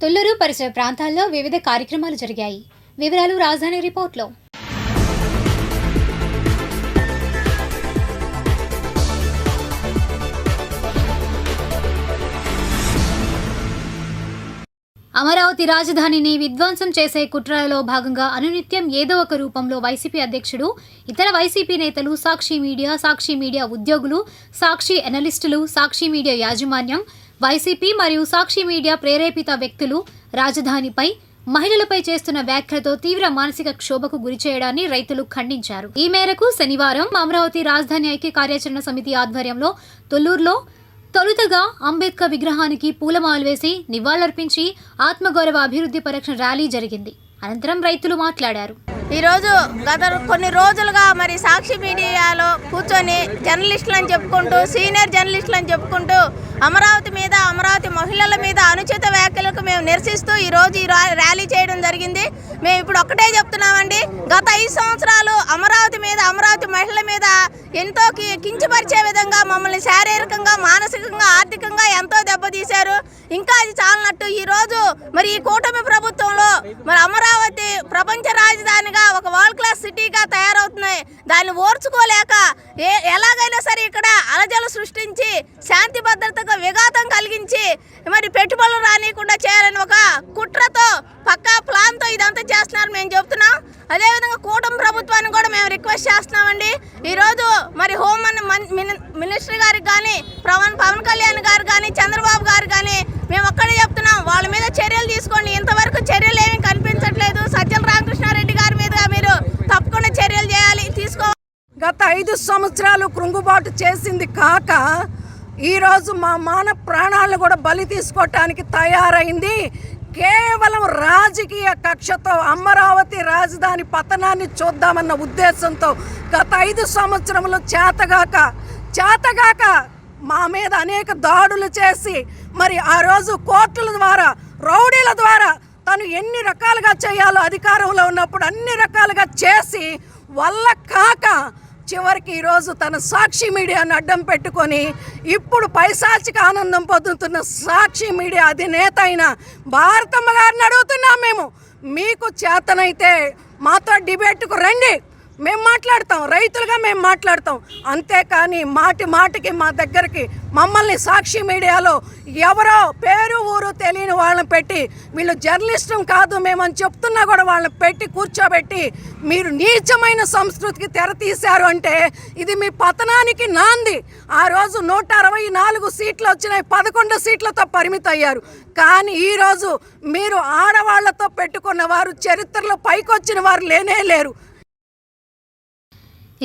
తుళ్ళూరు పరిసర ప్రాంతాల్లో వివిధ కార్యక్రమాలు జరిగాయి. వివరాలు రాజధాని రిపోర్ట్లో. అమరావతి రాజధానిని విధ్వంసం చేసే కుట్రలలో భాగంగా అనునిత్యం ఏదో ఒక రూపంలో వైసీపీ అధ్యక్షుడు ఇతర వైసీపీ నేతలు సాక్షి మీడియా సాక్షి మీడియా ఉద్యోగులు సాక్షి ఎనలిస్టులు సాక్షి మీడియా యాజమాన్యం వైసీపీ మరియు సాక్షి మీడియా ప్రేరేపిత వ్యక్తులు రాజధానిపై మహిళలపై చేస్తున్న వ్యాఖ్యలతో తీవ్ర మానసిక క్షోభకు గురి చేయడాన్ని రైతులు ఖండించారు. ఈ మేరకు శనివారం అమరావతి రాజధాని ఐక్య కార్యాచరణ సమితి ఆధ్వర్యంలో తొల్లూరులో తొలుతగా అంబేద్కర్ విగ్రహానికి పూలమాలు వేసి నివాళులర్పించి ఆత్మగౌరవ అభివృద్ధి పరీక్ష ర్యాలీ జరిగింది. అనంతరం రైతులు మాట్లాడారు. ఈరోజు గత కొన్ని రోజులుగా మరి సాక్షి మీడియాలో కూర్చొని జర్నలిస్టులు అని చెప్పుకుంటూ సీనియర్ జర్నలిస్టులు అని చెప్పుకుంటూ అమరావతి మీద అమరావతి మహిళల మీద అనుచిత వరకు మేము నిరసిస్తూ ఈరోజు ఈ ర్యాలీ చేయడం జరిగింది. మేము ఇప్పుడు ఒక్కటే చెప్తున్నామండి. గత ఐదు సంవత్సరాలు అమరావతి మీద అమరావతి మహిళల మీద ఎంతో కించపరిచే విధంగా మమ్మల్ని శారీరకంగా మానసికంగా ఆర్థికంగా ఎంతో దెబ్బతీశారు. ఇంకా అది చాలనట్టు ఈ రోజు మరి ఈ కూటమి ప్రభుత్వంలో మరి అమరావతి ప్రపంచ రాజధానిగా ఒక వరల్డ్ క్లాస్ తయారవుతున్నాయి. దాన్ని ఓర్చుకోలేక ఏ ఎలాగైనా సరే ఇక్కడ అలజలు సృష్టించి శాంతి భద్రతకు విఘాతం కలిగించి మరి పెట్టుబడులు రానియకుండా చేయాలని ఒక కుట్రతో పక్కా ప్లాన్తో ఇదంతా చేస్తున్నారు మేము చెప్తున్నాం. అదేవిధంగా కూటమి ప్రభుత్వాన్ని కూడా మేము రిక్వెస్ట్ చేస్తున్నామండి. ఈరోజు మరి హోమ్ అన్ మన్- మిని- మినిస్టర్ గారికి కానీ పవన్ పవన్ కళ్యాణ్ గారు కానీ చంద్రబాబు గారు కానీ మేము ఒక్కడే చెప్తున్నాం. వాళ్ళ మీద చర్యలు తీసుకోండి. ఇంత చర్యలు ఏమీ కనిపించట్లేదు సజ్జల రామకృష్ణారెడ్డి గారి మీద మీరు తప్పకుండా చర్యలు చేయాలి తీసుకో గత ఐదు సంవత్సరాలు కృంగుబాటు చేసింది కాక ఈరోజు మా మాన ప్రాణాలను కూడా బలి తీసుకోవటానికి తయారైంది. కేవలం రాజకీయ కక్షతో అమరావతి రాజధాని పతనాన్ని చూద్దామన్న ఉద్దేశంతో గత ఐదు సంవత్సరములు చేతగాక చేతగాక మా మీద అనేక దాడులు చేసి మరి ఆ రోజు కోర్టుల ద్వారా రౌడీల ద్వారా తను ఎన్ని రకాలుగా చేయాలో అధికారంలో ఉన్నప్పుడు అన్ని రకాలుగా చేసి వల్ల కాక చివరికి ఈరోజు తన సాక్షి మీడియాను అడ్డం పెట్టుకొని ఇప్పుడు పైశాచిక ఆనందం పొందుతున్న సాక్షి మీడియా అధినేత అయిన భారతమ్మ గారిని అడుగుతున్నాం మేము. మీకు చేతనైతే మాతో డిబేట్కు రండి. మేము మాట్లాడతాం. రైతులుగా మేము మాట్లాడతాం. అంతేకాని మాటి మాటికి మా దగ్గరికి మమ్మల్ని సాక్షి మీడియాలో ఎవరో పేరు తెలియని వాళ్ళని పెట్టి వీళ్ళు జర్నలిస్టం కాదు మేమని చెప్తున్నా కూడా వాళ్ళని పెట్టి కూర్చోబెట్టి మీరు నీచమైన సంస్కృతికి తెర తీశారు అంటే ఇది మీ పతనానికి నాంది. ఆ రోజు నూట అరవై నాలుగు సీట్లు వచ్చినాయి పదకొండు సీట్లతో పరిమితం అయ్యారు. కానీ ఈరోజు మీరు ఆడవాళ్ళతో పెట్టుకున్న వారు చరిత్రలో పైకొచ్చిన వారు లేనే లేరు.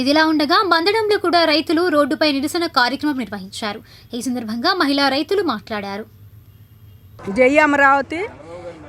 ఇదిలా ఉండగా మందడంలో కూడా రైతులు రోడ్డుపై నిరసన కార్యక్రమం నిర్వహించారు. ఈ సందర్భంగా మహిళా రైతులు మాట్లాడారు. జై అమరావతి.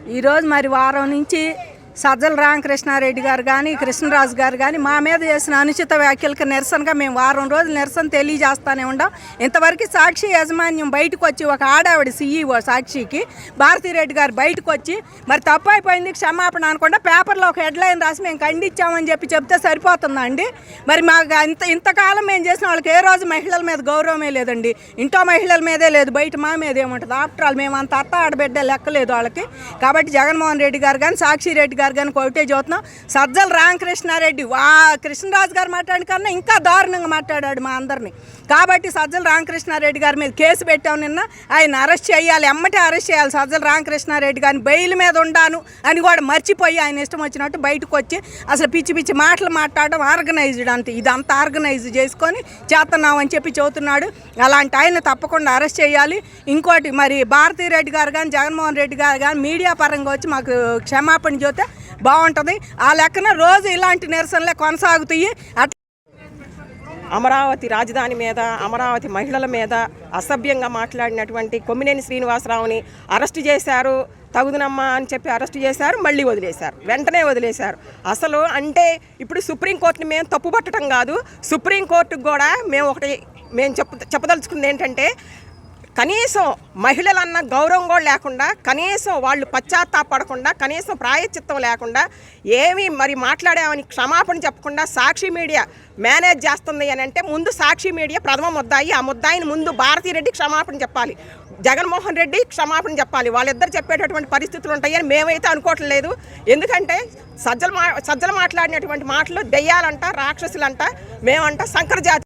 ఈరోజు మరి వారం నుంచి సజ్జల రామకృష్ణారెడ్డి గారు కానీ కృష్ణరాజు గారు కానీ మా మీద చేసిన అనుచిత వ్యాఖ్యలకు నిరసనగా మేము వారం రోజులు నిరసన తెలియజేస్తానే ఉండం. ఇంతవరకు సాక్షి యాజమాన్యం బయటకు వచ్చి ఒక ఆడావిడ సీఈఓ సాక్షికి భారతీరెడ్డి గారు బయటకు వచ్చి మరి తప్పు అయిపోయింది క్షమాపణ అనకుండా పేపర్లో ఒక హెడ్లైన్ రాసి మేము ఖండించామని చెప్పి చెప్తే సరిపోతుందండి మరి మాకు ఇంత ఇంతకాలం మేము చేసిన వాళ్ళకి ఏ రోజు మహిళల మీద గౌరవమే లేదండి. ఇంట్లో మహిళల మీదే లేదు బయట మా మీద ఏముంటుంది? ఆఫ్టర్ ఆల్ మేము అంత అత్త ఆడబిడ్డ లెక్కలేదు వాళ్ళకి. కాబట్టి జగన్మోహన్ రెడ్డి గారు కానీ సాక్షి రెడ్డి గారు కానీ ఒకటే చూస్తున్నాం సజ్జల రామకృష్ణారెడ్డి వా కృష్ణరాజు గారు మాట్లాడిన కన్నా ఇంకా దారుణంగా మాట్లాడాడు మా అందరినీ. కాబట్టి సజ్జల రామకృష్ణారెడ్డి గారి మీద కేసు పెట్టాం నిన్న. ఆయన అరెస్ట్ చేయాలి ఎమ్మటే అరెస్ట్ చేయాలి సజ్జల రామకృష్ణారెడ్డి గారిని. బెయిల్ మీద ఉండాను అని కూడా మర్చిపోయి ఆయన ఇష్టం వచ్చినట్టు బయటకు వచ్చి అసలు పిచ్చి పిచ్చి మాటలు మాట్లాడడం ఆర్గనైజ్డ్ అంతే ఇదంతా ఆర్గనైజ్ చేసుకొని చేస్తున్నాం అని చెప్పి చెబుతున్నాడు. అలాంటి ఆయన తప్పకుండా అరెస్ట్ చేయాలి. ఇంకోటి మరి భారతీ రెడ్డి గారు కానీ జగన్మోహన్ రెడ్డి గారు కానీ మీడియా పరంగా వచ్చి మాకు క్షమాపణ చూస్తే బాగుంటుంది. ఆ లెక్కన రోజు ఇలాంటి నిరసనలే కొనసాగుతాయి. అట్లా అమరావతి రాజధాని మీద అమరావతి మహిళల మీద అసభ్యంగా మాట్లాడినటువంటి కొమ్మినేని శ్రీనివాసరావుని అరెస్ట్ చేశారు. తగుదనమ్మా అని చెప్పి అరెస్ట్ చేశారు మళ్ళీ వదిలేశారు. వెంటనే వదిలేశారు. అసలు అంటే ఇప్పుడు సుప్రీంకోర్టుని మేము తప్పు పట్టడం కాదు. సుప్రీంకోర్టుకు కూడా మేము ఒకటి మేము చెప్ప చెప్పదలుచుకుంది ఏంటంటే కనీసం మహిళలన్న గౌరవం కూడా లేకుండా కనీసం వాళ్ళు పశ్చాత్తాపడకుండా కనీసం ప్రాయచిత్తం లేకుండా ఏమీ మరి మాట్లాడామని క్షమాపణ చెప్పకుండా సాక్షి మీడియా మేనేజ్ చేస్తుంది అని అంటే ముందు సాక్షి మీడియా ప్రథమ ముద్దాయి ఆ ముద్దాయిని ముందు భారతీరెడ్డి క్షమాపణ చెప్పాలి. జగన్మోహన్ రెడ్డి క్షమాపణ చెప్పాలి. వాళ్ళిద్దరు చెప్పేటటువంటి పరిస్థితులు ఉంటాయని మేమైతే అనుకోవట్లేదు ఎందుకంటే సజ్జలు మా సజ్జలు మాట్లాడినటువంటి మాటలు దెయ్యాలంట రాక్షసులంట మేమంట సంకర జాతి